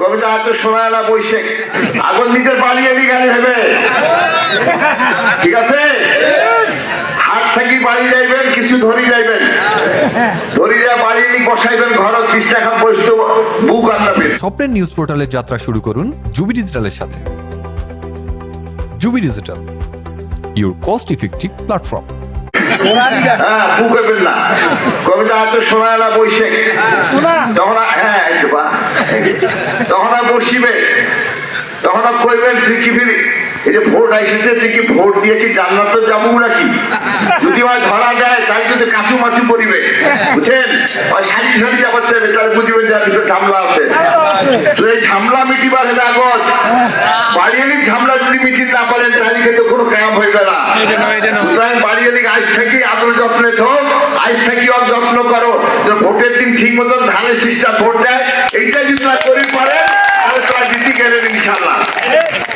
কবিতা এত শোনা না বৈশেখ আগুন দিতে পালিয়ে নি গালি হবে। ঠিক আছে? হাত থাকি বাড়ি যাইবেন কিছু ধরি যাইবেন। ধরি যা বাড়ি নি বসাইবেন ঘরত বিশ টাকা বসত বুক আনবেন স্বপ্নের নিউজ পোর্টালের যাত্রা শুরু করুন জুবি ডিজিটালের সাথে। Zubi digital your cost effective platform হ্যাঁ বুক হইবেন না। কবিতা এত শোনা না বৈশেখ তখন আর- হ্যাঁ এই তো বা। তখন আর বসিবে। তখন আর কইবেন তুই কি ফিরি। এই যে ভোট আইসেছে তুই কি ভোট দিয়ে কি জান্নাত যাব নাকি? যদি ওই ধরা যায় তাই যদি কাছু মাছু করিবে। বুঝছেন? ওই সারি সারি যাবার চাইবে তাহলে বুঝবেন যে ভিতরে ঝামলা আছে। তো এই ঝামলা মিটিবার হবে আগত। বাড়িয়ালি ঝামলা যদি মিটি না পারেন তাহলে কিন্তু কোনো কাম হইবে না। সুতরাং বাড়িয়ালি আজ থেকে আদর যত্নে থাক আজ থেকে যত্ন করো। ভোটের দিন ঠিক মতন ধানের সিস্টেম ভোট দেয় এইটা যদি তোরা করি